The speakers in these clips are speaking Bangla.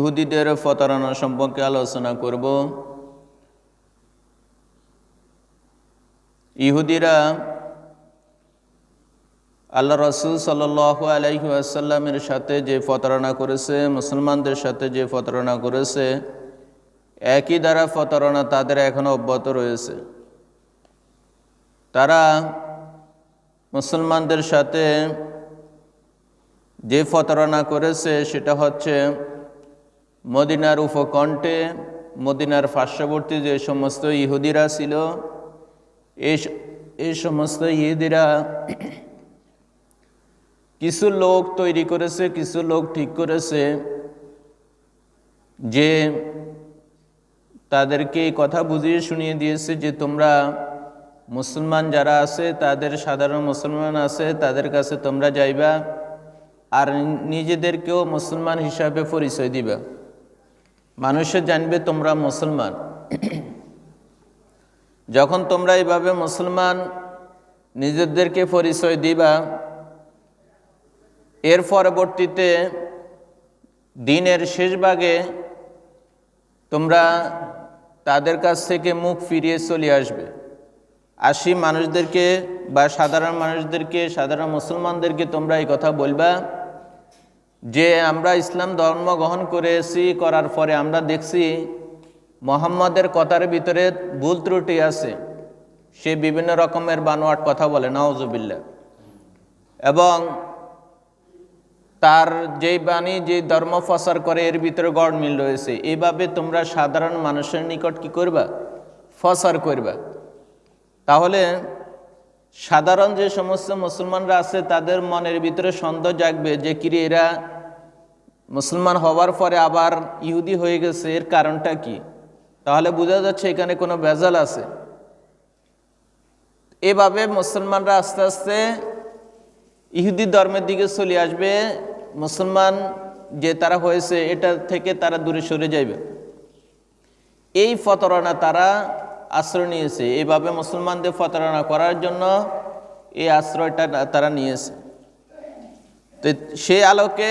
ইহুদিদের প্রতারণা সম্পর্কে আলোচনা করব। ইহুদিরা আল্লাহ রসুল সাল আলাইহি আসাল্লামের সাথে যে প্রতারণা করেছে, মুসলমানদের সাথে যে প্রতারণা করেছে, একই দ্বারা প্রতারণা তাদের এখনও অব্যাহত রয়েছে। তারা মুসলমানদের সাথে যে প্রতারণা করেছে, সেটা হচ্ছে মদিনার উপকণ্ঠে, মদিনার পার্শ্ববর্তী যে সমস্ত ইহুদিরা ছিল এই সমস্ত ইহুদিরা কিছু লোক তৈরি করেছে, কিছু লোক ঠিক করেছে যে তাদেরকে কথা বুঝিয়ে শুনিয়ে দিয়েছে যে তোমরা মুসলমান যারা আছে, তাদের সাধারণ মুসলমান আছে, তাদের কাছে তোমরা যাইবা আর নিজেদেরকেও মুসলমান হিসাবে পরিচয় দিবা। মানুষে জানবে তোমরা মুসলমান। যখন তোমরা এইভাবে মুসলমান নিজেদেরকে পরিচয় দিবা, এর পরবর্তীতে দিনের শেষ ভাগে তোমরা তাদের কাছ থেকে মুখ ফিরিয়ে চলে আসবে। আসি মানুষদেরকে বা সাধারণ মানুষদেরকে, সাধারণ মুসলমানদেরকে তোমরা এই কথা বলবা যে আমরা ইসলাম ধর্ম গ্রহণ করেছি, করার পরে আমরা দেখছি মোহাম্মদের কথার ভিতরে ভুল ত্রুটি আছে। সে বিভিন্ন রকমের বানোয়াট কথা বলে নওয়াজবিল্লা এবং তার যেই বাণী যে ধর্ম প্রচার করে, এর ভিতরে গড় মিল রয়েছে। এইভাবে তোমরা সাধারণ মানুষের নিকট কি করবা? প্রচার করবা। তাহলে সাধারণ যে সমস্ত মুসলমানরা আছে, তাদের মনের ভিতরে সন্দেহ জাগবে যে, কিরে, এরা মুসলমান হওয়ার পরে আবার ইহুদি হয়ে গেছে, এর কারণটা কি? তাহলে বোঝা যাচ্ছে এখানে কোনো ভেজাল আছে। এভাবে মুসলমানরা আস্তে আস্তে ইহুদি ধর্মের দিকে চলে আসবে, মুসলমান যে তারা হয়েছে, এটা থেকে তারা দূরে সরে যাইবে। এই ফতরণা তারা আশ্রয় নিয়েছে। এইভাবে মুসলমানদের প্রতারণা করার জন্য এই আশ্রয়টা তারা নিয়েছে। তো সেই আলোকে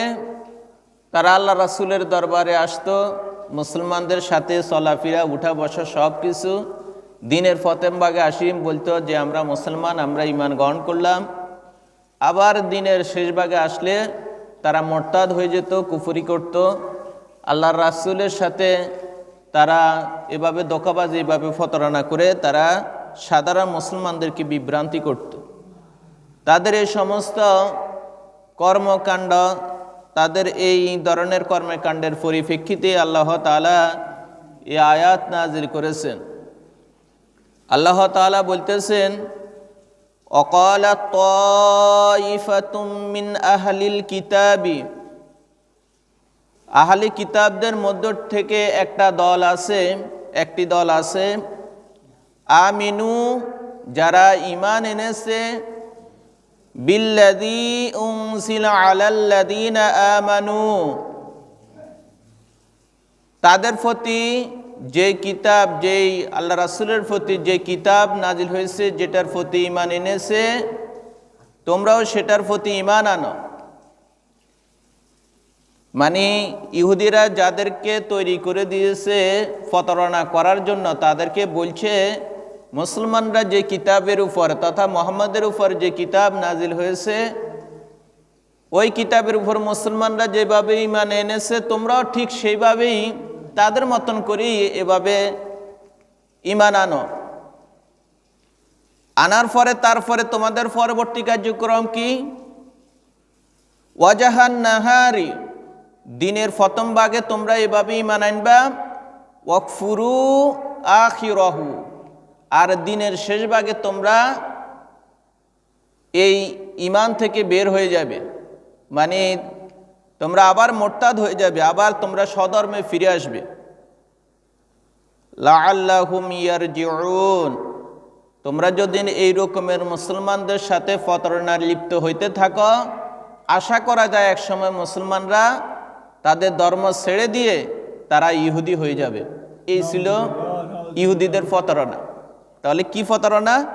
তারা আল্লাহ রাসুলের দরবারে আসতো, মুসলমানদের সাথে চলাফেরা উঠা বসা সব কিছু দিনের ফতেমবাগে আসিম বলতো যে, আমরা মুসলমান, আমরা ইমান গ্রহণ করলাম। আবার দিনের শেষ ভাগে আসলে তারা মোরতাদ হয়ে যেত, কুফুরি করত। আল্লাহ রাসুলের সাথে তারা এভাবে দোকাবাজ, এভাবে ফতরানা করে তারা সাধারণ মুসলমানদেরকে বিভ্রান্তি করত। তাদের এই সমস্ত কর্মকাণ্ড, তাদের এই ধরনের কর্মকাণ্ডের পরিপ্রেক্ষিতে আল্লাহ তালা এই আয়াত নাজির করেছেন। আল্লাহ তালা বলতেছেন অকাল তুমিন আহলিল কিতাবি আহলি কিতাবদের মধ্য থেকে একটা দল আছে, একটি দল আছে, আমিনু, যারা ইমান এনেছে বিল্লাদি উংসিল আলাল্লাদিনা আমানু। তাদের প্রতি যে কিতাব, যেই আল্লাহ রাসুলের প্রতি যে কিতাব নাজিল হয়েছে, যেটার প্রতি ইমান এনেছে, তোমরাও সেটার প্রতি ইমান আনো। মানে ইহুদিরা যাদেরকে তৈরি করে দিয়েছে প্রতারণা করার জন্য, তাদেরকে বলছে, মুসলমানরা যে কিতাবের উপর তথা মোহাম্মদের উপর যে কিতাব নাজিল হয়েছে, ওই কিতাবের উপর মুসলমানরা যেভাবে ইমান এনেছে, তোমরাও ঠিক সেইভাবেই তাদের মতন করেই এভাবে ইমান আনো। আনার পরে, তারপরে তোমাদের পরবর্তী কার্যক্রম কি? ওয়াজাহান নাহারি দিনের প্রথম ভাগে তোমরা এভাবে ইমান আনবা, ওয়াকফুরু আখিরহু। আর দিনের শেষ ভাগে তোমরা এই ইমান থেকে বের হয়ে যাবে। মানে তোমরা আবার মোরতাদ হয়ে যাবে, আবার তোমরা সধর্মে ফিরে আসবে। লাল্লাহুম ইয়ার জিউন তোমরা যদি এই রকমের মুসলমানদের সাথে প্রতারণার লিপ্ত হইতে থাকো, আশা করা যায় একসময় মুসলমানরা তাদের ধর্ম ছেড়ে দিয়ে তারা ইহুদি হয়ে যাবে। এই ছিল ইহুদিদের প্রতারণা। তাহলে কি প্রতারণা?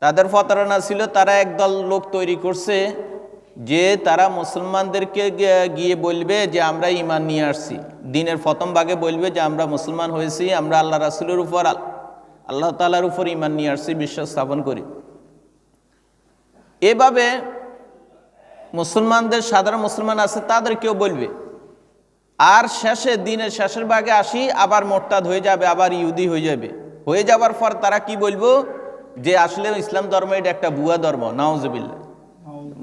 তাদের প্রতারণা ছিল তারা একদল লোক তৈরি করছে যে তারা মুসলমানদেরকে গিয়ে- বলবে যে আমরা ইমান নিয়ে আসছি। দিনের প্রথম ভাগে বলবে যে আমরা মুসলমান হয়েছি, আমরা আল্লাহ রাসুলের উপর আল- আল্লাহ তালার উপর ইমান নিয়ে আসছি, বিশ্বাস স্থাপন করি। এভাবে মুসলমানদের, সাধারণ মুসলমান আছে, তাদেরকেও বলবে। আর শেষে দিনের শেষের ভাগে আসি, আবার মোরতাদ হয়ে যাবে, আবার ইহুদি হয়ে যাবে। হয়ে যাওয়ার পর তারা কি বলব? যে আসলে ইসলাম ধর্ম এটা একটা বুয়া ধর্ম নওয়াজবিল্লা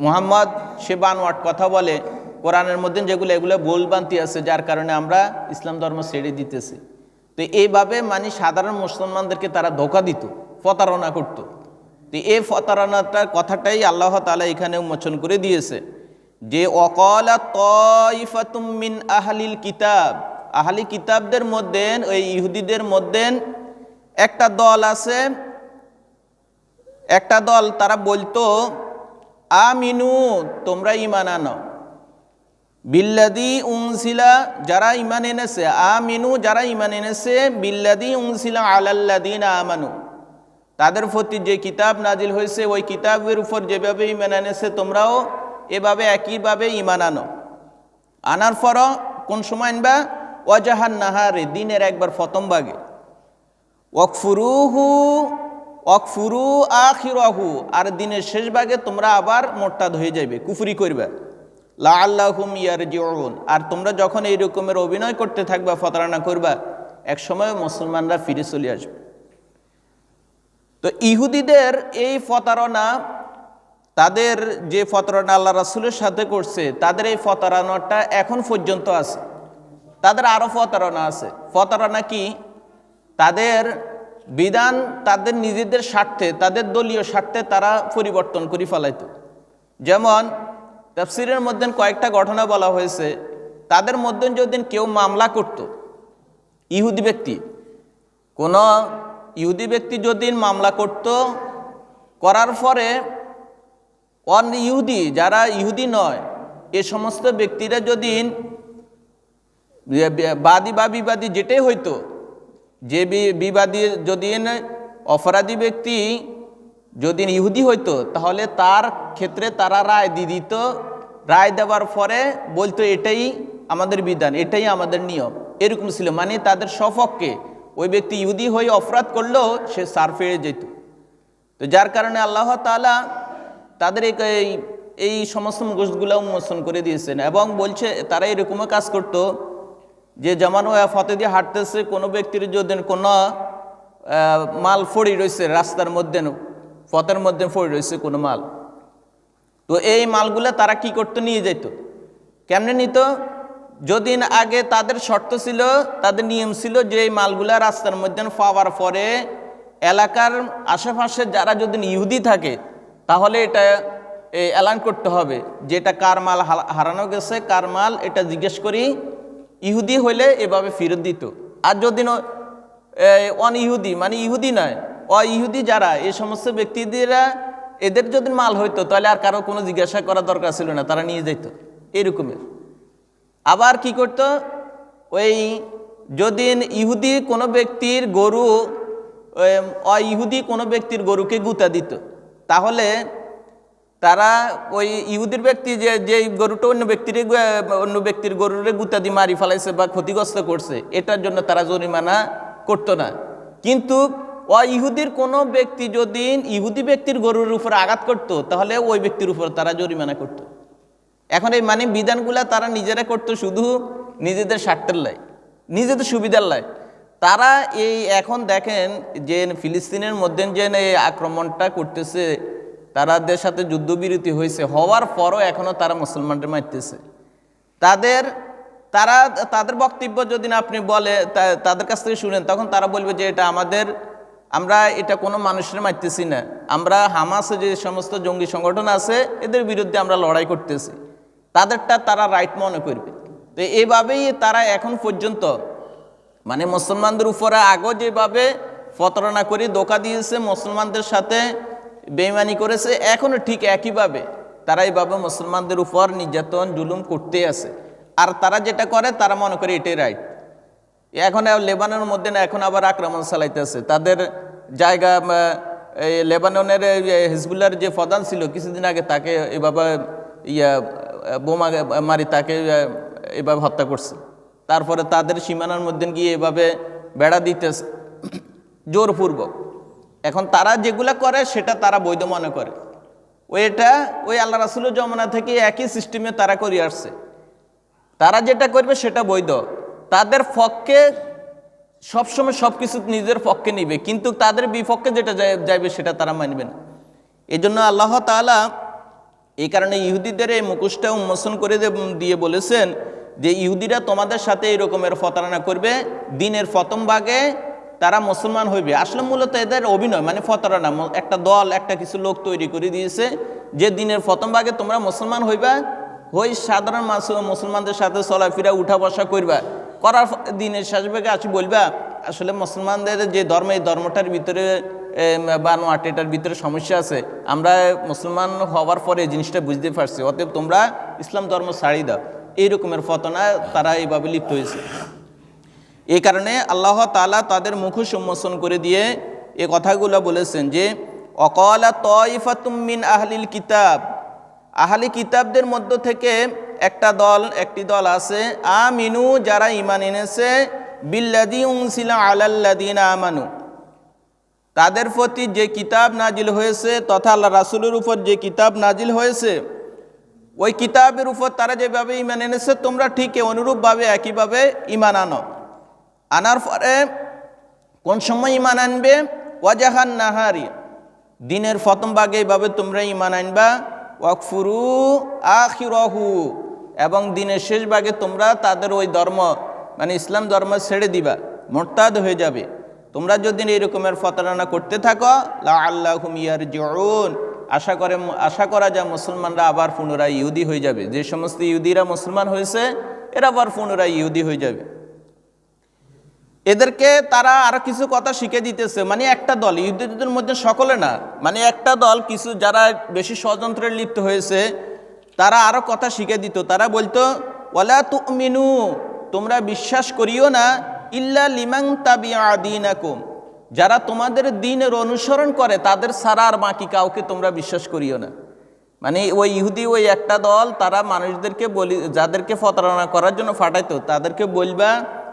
মোহাম্মদ সে বানোয়াট কথা বলে, কোরআনের মধ্যে যেগুলো, এগুলো ভুলবান্তি আছে, যার কারণে আমরা ইসলাম ধর্ম ছেড়ে দিতেছি। তো এইভাবে মানে সাধারণ মুসলমানদেরকে তারা ধোকা দিত, প্রতারণা করত। তো এই প্রতারণাটার কথাটাই আল্লাহ তালা এখানে উন্মোচন করে দিয়েছে। যে অকলা তইফাতুম মিন আহলিল কিতাব, আহলি কিতাবদের মধ্যে ওই ইহুদিদের মধ্যে একটা দল আছে, একটা দল তারা বলতো, আমিনু, তোমরা ইমান আনো। বিল্লাদি উংসিলা যারা ইমান এনেছে, আমিনু, যারা ইমান এনেছে, বিল্লাদি উংসিলা আলাল্লাদিন আমানু। তাদের প্রতি যে কিতাব নাজিল হয়েছে, ওই কিতাবের উপর যেভাবে ইমান এনেছে, তোমরাও এভাবে একইভাবে ইমান আনো। আনার পর কোন সময় আনবা? ওয়াজাহান নাহারে, দিনের একবার প্রথম ভাগে। ওয়াকফুরুহু, ওয়াকফুরু আখিরাহু, আর দিনের শেষ ভাগে তোমরা আবার মোরতাদ হয়ে যাবে কুফরি করবে। লা আল্লাহুম ইয়ারজিউন, আর তোমরা যখন এই রকমের অভিনয় করতে থাকবা, ফতরানা করবা, এক সময় মুসলমানরা ফিরে চলে আসবে। তো ইহুদিদের এই ফতারণা তাদের যে ফতরানা আল্লাহ রাসুলের সাথে করছে, তাদের এই ফতরানাটা এখন পর্যন্ত আছে। তাদের আরও ফতরানা আছে। ফতরানা কি? তাদের বিধান তাদের নিজেদের স্বার্থে, তাদের দলীয় স্বার্থে তারা পরিবর্তন করে ফেলাইত। যেমন, তাফসিরের মধ্যে কয়েকটা ঘটনা বলা হয়েছে। তাদের মধ্যে যদি কেউ মামলা করত, ইহুদি ব্যক্তি, কোনো ইহুদি ব্যক্তি যদি মামলা করত, করার পরে অন ইহুদি, যারা ইহুদি নয়, এ সমস্ত ব্যক্তিরা যদি বাদী বা বিবাদী যেটাই হইতো, যে বিবাদী যদি অপরাধী ব্যক্তি যদি ইহুদি হইতো, তাহলে তার ক্ষেত্রে তারা রায় দিয়ে দিত, রায় দেওয়ার পরে বলতো এটাই আমাদের বিধান, এটাই আমাদের নিয়ম। এরকম ছিল মানে তাদের সপক্ষে ওই ব্যক্তি ইহুদি হয়ে অপরাধ করলেও সে সার ফিরে যেত। তো যার কারণে আল্লাহ তাআলা তাদের এই এই- সমস্ত মুখোশগুলো উন্মোচন করে দিয়েছেন এবং বলছে, তারা এরকমও কাজ করতো যে যেমন ফতে দিয়ে হাঁটতেছে, কোনো ব্যক্তির যদি কোনো মাল ফড়ি রয়েছে রাস্তার মধ্যে, পথের মধ্যে ফড়ি রয়েছে কোনো মাল, তো এই মালগুলো তারা কি করতে? নিয়ে যেত কেমনে নিত? যদিন আগে তাদের শর্ত ছিল, তাদের নিয়ম ছিল যে এই মালগুলা রাস্তার মধ্যে পাওয়ার পরে এলাকার আশেপাশে যারা যদি ইহুদি থাকে তাহলে এটা অ্যালান করতে হবে। যে এটা কার মাল হারানো গেছে, কার মাল, এটা জিজ্ঞেস করি, ইহুদি হইলে এভাবে ফেরত দিত। আর যদি অন ইহুদি মানে ইহুদি নয় অ ইহুদি যারা এই সমস্ত ব্যক্তিদেরা, এদের যদি মাল হইতো, তাহলে আর কারও কোনো জিজ্ঞাসা করার দরকার ছিল না, তারা নিয়ে যেত এরকমের। আবার কি করতো, ওই যদি ইহুদি কোনো ব্যক্তির গরু অ ইহুদি কোনো ব্যক্তির গরুকে গুতা দিত তাহলে তারা ওই ইহুদির ব্যক্তি যে যে গরুটা অন্য ব্যক্তির অন্য ব্যক্তির গরুরে গুতা দিয়ে মারি ফেলাইছে বা ক্ষতিগ্রস্ত করছে, এটার জন্য তারা জরিমানা করতো না। কিন্তু অ ইহুদির কোনো ব্যক্তি যদি ইহুদি ব্যক্তির গরুর উপর আঘাত করতো, তাহলে ওই ব্যক্তির উপর তারা জরিমানা করতো। এখন এই মানে বিধানগুলা তারা নিজেরা করতো শুধু নিজেদের স্বার্থের লাই, নিজেদের সুবিধার লাই। তারা এই এখন দেখেন যে ফিলিস্তিনের মধ্যে যে এই আক্রমণটা করতেছে, তারাদের সাথে যুদ্ধবিরতি হয়েছে, হওয়ার পরও এখনও তারা মুসলমানদের মারতেছে। তাদের, তারা, তাদের বক্তব্য যদি না আপনি বলে তাদের কাছ থেকে শুনেন, তখন তারা বলবে যে এটা আমাদের, আমরা এটা কোনো মানুষের মারতেছি না। আমরা হামাসে যে সমস্ত জঙ্গি সংগঠন আছে, এদের বিরুদ্ধে আমরা লড়াই করতেছি। তাদেরটা তারা রাইট মনে করবে। তো এইভাবেই তারা এখন পর্যন্ত মানে মুসলমানদের উপরে আগেও যেভাবে প্রতারণা করে ধোকা দিয়েছে, মুসলমানদের সাথে বেইমানি করেছে এখনও ঠিক একইভাবে তারা এইভাবে মুসলমানদের উপর নির্যাতন, জুলুম করতে আছে। আর তারা যেটা করে, তারা মনে করে এটাই রাইট এখন লেবাননের মধ্যে না, এখন আবার আক্রমণ চালাইতেছে। তাদের জায়গা লেবাননের হিজবুল্লার যে প্রধান ছিল, কিছুদিন আগে তাকে এভাবে ইয়া বোমা মারি তাকে এভাবে হত্যা করছে। তারপরে তাদের সীমানার মধ্যে গিয়ে এভাবে বেড়া দিতেছে। জোরপূর্বক। এখন তারা যেগুলা করে, সেটা তারা বৈধ মনে করে। ওইটা ওই আল্লাহ রাসুলের জমানা থেকে একই সিস্টেমে তারা করে আসছে। তারা যেটা করবে, সেটা বৈধ। তাদের পক্ষে সবসময় সব কিছু নিজের পক্ষে নিবে, কিন্তু তাদের বিপক্ষে যেটা যাই- যাইবে, সেটা তারা মানবে না। এই জন্য আল্লাহ তাআলা এই কারণে ইহুদিদের এই মুখোশটা উন্মোচন করে দিয়ে বলেছেন যে ইহুদিরা তোমাদের সাথে এই রকমের ফতারানা করবে, দিনের প্রথম ভাগে তারা মুসলমান হইবে। আসলে মূলত এদের অভিনয় মানে ফতারানা ম- একটা দল, একটা কিছু লোক তৈরি করে দিয়েছে, যে দিনের প্রথম ভাগে তোমরা মুসলমান হইবা, হই সাধারণ মাস- মুসলমানদের সাথে চলাফেরা উঠা বসা করবা। করার দিনের শেষ ভাগে আসি বলবা, আসলে মুসলমানদের যে ধর্ম, এই ধর্মটার ভিতরে বা নোয়াটেটার ভিতরে সমস্যা আছে। আমরা মুসলমান হওয়ার পরে জিনিসটা বুঝতে পারছি, অতএব তোমরা ইসলাম ধর্ম ছাড়ি দাও। এই রকমের ফতনা তারা এইভাবে লিপ্ত হয়েছে। এই কারণে আল্লাহ তালা তাদের মুখোশ উন্মোচন করে দিয়ে এ কথাগুলো বলেছেন যে, অকলা তয়ফাতুম মিন আহলিল কিতাব। আহলি কিতাবদের মধ্য থেকে একটা দল, একটি দল আছে, আমিনু, যারা ইমান এনেছে বিল্লাদি উংসিলা আলাল্লাদিন আমানু। তাদের প্রতি যে কিতাব নাজিল হয়েছে, তথা আল্লাহ রাসুলের উপর যে কিতাব নাজিল হয়েছে ওই কিতাবের উপর তারা যেভাবে ইমান এনেছে, তোমরা ঠিক অনুরূপভাবে, একইভাবে ইমান আনো। আনার পরে কোন সময় ইমান আনবে? ওয়াজাহান নাহারি। দিনের প্রথম ভাগে এইভাবে তোমরা ইমান আনবা। ওয়াকফুরু আখিরহু। এবং দিনের শেষ ভাগে তোমরা তাদের ওই ধর্ম মানে ইসলাম ধর্ম ছেড়ে দিবা, মোরতাদ হয়ে যাবে। তোমরা যদি এই রকমের ফতরানা করতে থাকো লা আল্লাহ ইয়ার জরুন আশা করে আশা করা যায় মুসলমানরা আবার পুনরায় ইহুদি হয়ে যাবে। যে সমস্ত ইহুদিরা মুসলমান হয়েছে, এরা আবার পুনরায় ইহুদি হয়ে যাবে। এদেরকে তারা আরও কিছু কথা শিখে দিতেছে। মানে একটা দল, ইহুদিদের মধ্যে সকলে না মানে একটা দল কিছু যারা বেশি ষড়যন্ত্রে লিপ্ত হয়েছে, তারা আরও কথা শিখে দিত। তারা বলতো, ওয়ালা তুমিনু, তোমরা বিশ্বাস করিও না, ইল্লা লিমাং তাবি আদিনাকুম যারা তোমাদের দিনের অনুসরণ করে, তাদের সারা আর বাকি কাউকে তোমরা বিশ্বাস করিও না। মানে ওই ইহুদি, ওই একটা দল, তারা মানুষদেরকে বলি, যাদেরকে প্রতারণা করার জন্য ফাটাইতো, তাদেরকে বলবা,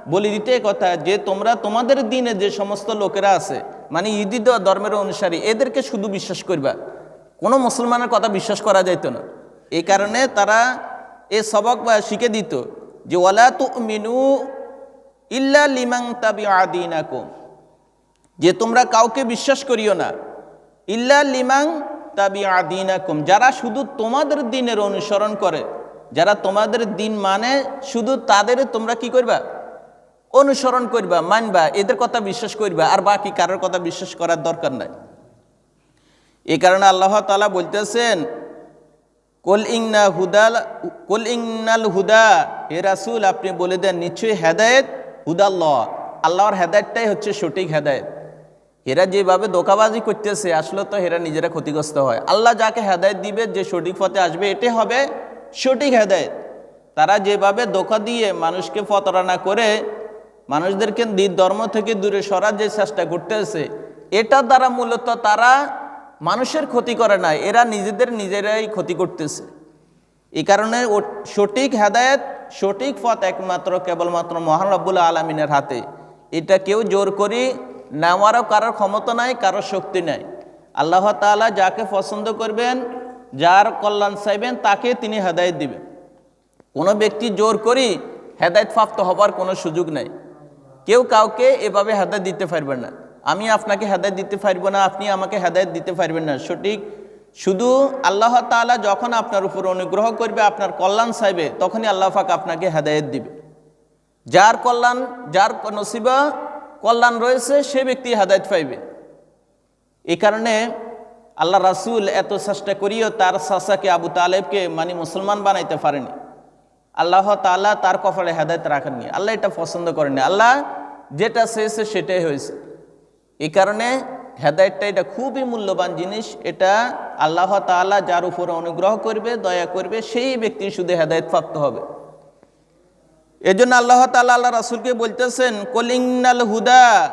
বলি দিতে কথা যে তোমরা তোমাদের দিনে যে সমস্ত লোকেরা আছে মানে ইহুদি ধর্মের অনুসারী, এদেরকে শুধু বিশ্বাস করবা। কোনো মুসলমানের কথা বিশ্বাস করা যাইত না। এই কারণে তারা এ সবক শিখে দিত যে, ওয়ালা তু মিনু ইল্লা লিমাং তাবি আদিনাকুম যে তোমরা কাউকে বিশ্বাস করিও না। ইল্লা লিমাং তাবি আদিনাকুম যারা শুধু তোমাদের দিনের অনুসরণ করে, যারা তোমাদের দিন মানে শুধু তাদের তোমরা কি করবা? অনুসরণ করবা, মানবা, এদের কথা বিশ্বাস করবা, আর বাকি কারোর কথা বিশ্বাস করার দরকার নাই। এ কারণে আল্লাহ তালা বলতেছেন, কুল ইংনা হুদাল কুল ইংনাল হুদা, হে রাসূল, আপনি বলে দেন, নিশ্চয়ই হেদায়েত হুদাল্লাহ। আল্লাহর হেদায়েতটাই হচ্ছে সঠিক হেদায়েত। এরা যেভাবে দোকাবাজি করতেছে, আসলে তো এরা নিজেরা ক্ষতিগ্রস্ত হয়। আল্লাহ যাকে হেদায়েত দিবে, যে সঠিক পথে আসবে, এটাই হবে সঠিক হেদায়েত। তারা যেভাবে ধোকা দিয়ে মানুষকে প্রতারণা করে, মানুষদেরকে দি- ধর্ম থেকে দূরে সরার যে চেষ্টা করতেছে, এটা দ্বারা মূলত তারা মানুষের ক্ষতি করে না, এরা নিজেদের নিজেরাই ক্ষতি করতেছে। এই কারণে সঠিক হেদায়েত, সঠিক পথ একমাত্র কেবলমাত্র মহান আলমিনের হাতে। এটা কেউ জোর করি নেওয়ারও কারোর ক্ষমতা নাই, কারোর শক্তি নাই। আল্লাহ তাআলা যাকে পছন্দ করবেন, যার কল্যাণ চাইবেন, তাকে তিনি হেদায়েত দিবেন। কোনো ব্যক্তি জোর করি হেদায়েত প্রাপ্ত হবার কোনো সুযোগ নাই। কেউ কাউকে এভাবে হেদায়েত দিতে পারবেন না। আমি আপনাকে হেদায়ত দিতে পারব না, আপনি আমাকে হেদায়ত দিতে পারবেন না। সঠিক? শুধু আল্লাহ তাআলা যখন আপনার উপর অনুগ্রহ করবে, আপনার কল্যাণ চাইবে, তখনই আল্লাহ পাক আপনাকে হেদায়ত দিবে। যার কল্যাণ, যার নসিবা কল্যাণ রয়েছে, সে ব্যক্তি হাদায়ত পাইবে। এই কারণে আল্লাহ রাসূল এত চেষ্টা করিও তার চাচাকে আবু তালেবকে মানে মুসলমান বানাইতে পারেনি। আল্লাহ তাআলা তার কপালে হেদায়ত রাখেননি। আল্লাহ এটা পছন্দ করেনি আল্লাহ যেটা চেয়েছে সেটাই হয়েছে। এই কারণে হেদায়তটা এটা খুবই মূল্যবান জিনিস। এটা আল্লাহ তাআলা যার উপর অনুগ্রহ করবে, দয়া করবে, সেই ব্যক্তি শুধু হেদায়ত প্রাপ্ত হবে। এজন্য আল্লাহ তাআলা আল্লাহ রাসুলকে বলতেছেন কলিংনাল হুদা।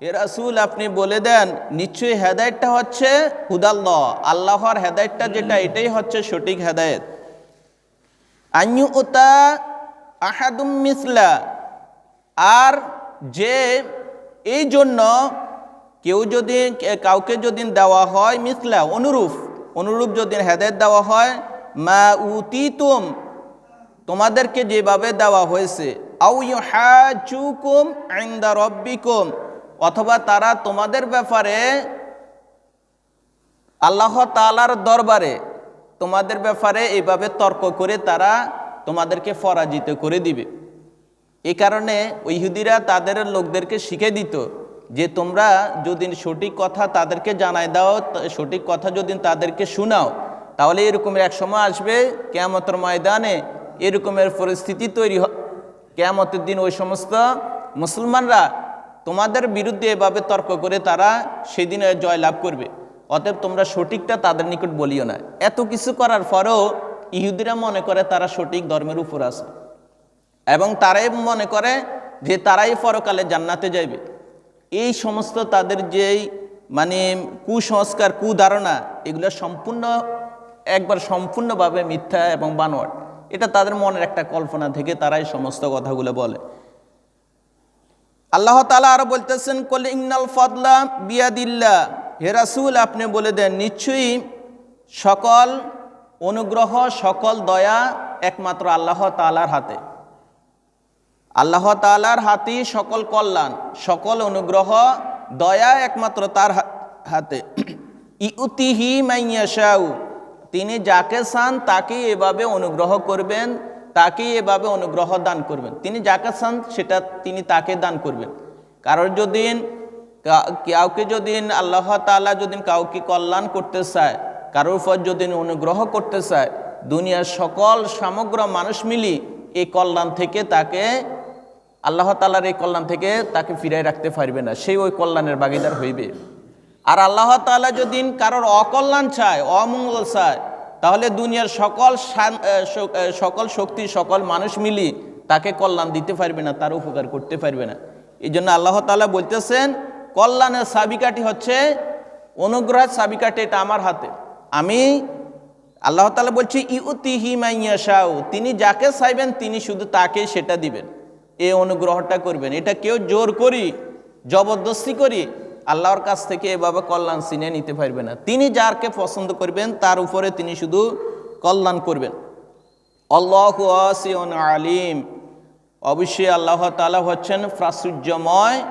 এ রাসূল, আপনি বলে দেন, নিশ্চয়ই হেদায়েতটা হচ্ছে হুদাল্লাহ। আল্লাহর হেদায়েতটা যেটা, এটাই হচ্ছে সঠিক হেদায়েত। আইয়ু ওতা আহাদুম মিসলা। আর যে, এই জন্য কেউ যদি, কাউকে যদি দেওয়া হয় মিসলা, অনুরূপ অনুরূপ যদি হেদায়ত দেওয়া হয়, মা উতিতুম তোমাদেরকে যেভাবে দেওয়া হয়েছে আউ রব্বিকুম, অথবা তারা তোমাদের ব্যাপারে, আল্লাহ তালার দরবারে তোমাদের ব্যাপারে এইভাবে তর্ক করে তারা তোমাদেরকে পরাজিত করে দিবে। এই কারণে ইহুদিরা তাদের লোকদেরকে শিখে দিত যে তোমরা যদি সঠিক কথা তাদেরকে জানাই দাও সঠিক কথা যদি তাদেরকে শোনাও, তাহলে এরকমের এক সময় আসবে, কেয়ামতের ময়দানে এরকমের পরিস্থিতি তৈরি কেয়ামতের দিন ওই সমস্ত মুসলমানরা তোমাদের বিরুদ্ধে এভাবে তর্ক করে তারা সেদিন জয়লাভ করবে। অতএব তোমরা সঠিকটা তাদের নিকট বলিও না। এত কিছু করার পরেও ইহুদিরা মনে করে তারা সঠিক ধর্মের উপর আছে। এবং তারাই মনে করে যে তারাই পরকালে জান্নাতে যাইবে। এই সমস্ত তাদের যেই মানে কুসংস্কার, কুধারণা, এগুলো সম্পূর্ণ একবার সম্পূর্ণভাবে মিথ্যা এবং বানোয়াট। এটা তাদের মনের একটা কল্পনা থেকে তারাই সমস্ত কথাগুলো বলে। আল্লাহ তালা আরও বলতেছেন, কল ইন্নাল ফদলা বিয়াদিল্লা হে রাসূল, আপনি বলে দেন, নিশ্চয়ই সকল অনুগ্রহ, সকল দয়া একমাত্র আল্লাহ তালার হাতে। আল্লাহ তালার হাতেই সকল কল্যাণ, সকল অনুগ্রহ, দয়া একমাত্র তার হাতে। ইউতিহি মাইয়াশাউ। তিনি যাকে চান তাকেই এভাবে অনুগ্রহ করবেন, তাকেই এভাবে অনুগ্রহ দান করবেন। তিনি যাকে চান সেটা তিনি তাকে দান করবেন। কারোর যদি কাউকে যদি আল্লাহ তাআলা যদি কাউকে কল্যাণ করতে চায়, কারোর উপর যদি অনুগ্রহ করতে চায়, দুনিয়ার সকল সমগ্র মানুষ মিলি এই কল্যাণ থেকে তাকে, আল্লাহ তালার এই কল্যাণ থেকে তাকে ফিরাই রাখতে পারবে না। সেই ওই কল্যাণের বাগিদার হইবে। আর আল্লাহ তালা যদি কারোর অকল্যাণ চায়, অমঙ্গল চায়, তাহলে দুনিয়ার সকল সকল শক্তি, সকল মানুষ মিলি তাকে কল্যাণ দিতে পারবে না, তার উপকার করতে পারবে না। এই জন্য আল্লাহ তালা বলতেছেন, কল্যাণের চাবিকাঠি হচ্ছে অনুগ্রহের চাবিকাঠি এটা আমার হাতে। আমি আল্লাহ তাআলা বলছে, ইউতিহি মাইয়াশাউ তিনি যাকে চাইবেন তিনি শুধু তাকে সেটা দিবেন। এই অনুগ্রহটা করবেন। এটা কেউ জোর করি, জবরদস্তি করি আল্লাহর কাছ থেকে এভাবে কল্যাণ চিনে নিতে পারবে না। তিনি যারকে পছন্দ করবেন, তার উপরে তিনি শুধু কল্যাণ করবেন। আল্লাহ আলিম। অবশ্যই আল্লাহ তাআলা হচ্ছেন প্রাচুর্যময়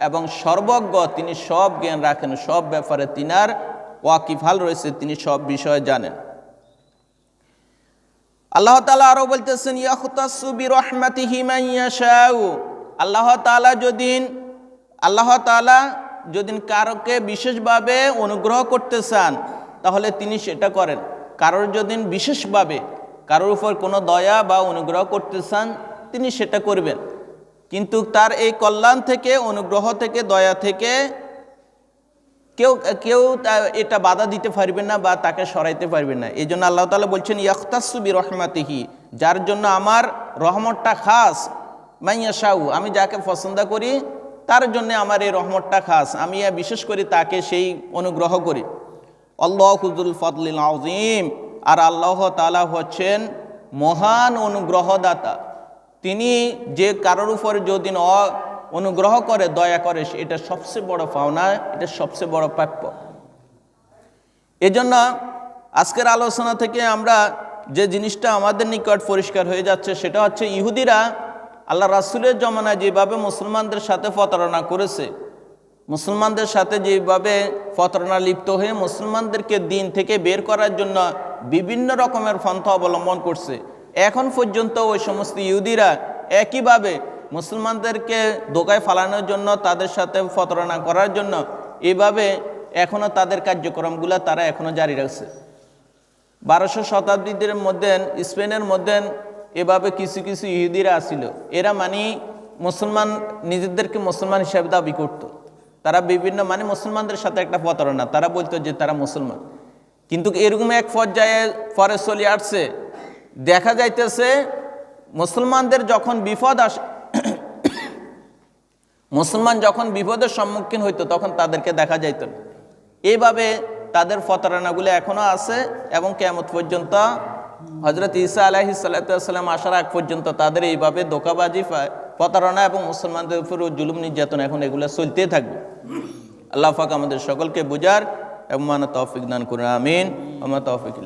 এবং সর্বজ্ঞ। তিনি সব জ্ঞান রাখেন, সব ব্যাপারে তিনার ওয়াকিফাল রয়েছে, তিনি সব বিষয়ে জানেন। আল্লাহ তালা আরও বলতেছেন আল্লাহ তাআলা যদি, আল্লাহ তাআলা যদি কারোকে বিশেষভাবে অনুগ্রহ করতে চান, তাহলে তিনি সেটা করেন। কারোর যদি বিশেষভাবে কারোর উপর কোনো দয়া বা অনুগ্রহ করতে চান, তিনি সেটা করবেন। কিন্তু তার এই কল্যাণ থেকে, অনুগ্রহ থেকে, দয়া থেকে কেউ কেউ এটা বাধা দিতে পারবে না বা তাকে সরাইতে পারবে না। এই জন্য আল্লাহ তালা বলছেন ইয়াখতাসুবি রহমাতিহি যার জন্য আমার রহমতটা খাস। মাইয়া শাহু আমি যাকে পছন্দ করি তার জন্য আমার এই রহমতটা খাস। আমি বিশেষ করে তাকে সেই অনুগ্রহ করি। আল্লাহ হুজুল ফদলিল আজিম আর আল্লাহ তালা হচ্ছেন মহান অনুগ্রহদাতা। তিনি যে কারোর উপর যদি অনুগ্রহ করে, দয়া করে এটা সবচেয়ে বড় পাওনা, এটা সবচেয়ে বড় প্রাপ্য। এজন্য আজকের আলোচনা থেকে আমরা যে জিনিসটা আমাদের নিকট পরিষ্কার হয়ে যাচ্ছে, সেটা হচ্ছে ইহুদিরা আল্লাহ রাসুলের জমানায় যেভাবে মুসলমানদের সাথে প্রতারণা করেছে, মুসলমানদের সাথে যেভাবে প্রতারণা লিপ্ত হয়ে মুসলমানদেরকে দিন থেকে বের করার জন্য বিভিন্ন রকমের পন্থা অবলম্বন করছে, এখন পর্যন্ত ওই সমস্ত ইহুদিরা একইভাবে মুসলমানদেরকে দোকায় ফালানোর জন্য, তাদের সাথে প্রতারণা করার জন্য এইভাবে এখনও তাদের কার্যক্রমগুলো তারা এখনও জারি রাখছে। বারোশো শতাব্দীদের মধ্যে, স্পেনের মধ্যে এভাবে কিছু কিছু ইহুদিরা আসিল। এরা মানে মুসলমান, নিজেদেরকে মুসলমান হিসাবে দাবি করত। তারা বিভিন্ন মানে মুসলমানদের সাথে একটা প্রতারণা। তারা বলতো যে তারা মুসলমান। কিন্তু এরকম এক পর্যায়ে পরে চলে আসছে। দেখা যাইতেছে মুসলমানদের যখন বিপদ আসে, মুসলমান যখন বিপদের সম্মুখীন হইতো, তখন তাদেরকে দেখা যাইত না। এইভাবে তাদের প্রতারণাগুলো এখনও আছে এবং কেমত পর্যন্ত হজরত ইসা আলাহি সাল্লাম আসার আগ পর্যন্ত তাদের এইভাবে ধোকাবাজি প্রতারণা এবং মুসলমানদের উপর জুলুম, নির্যাতন এখন এগুলো চলতে থাকবে। আল্লাহ ফাঁক আমাদের সকলকে বুঝার এবং মানা তৌফিক দান করুন, আমিন। আমার তৌফিক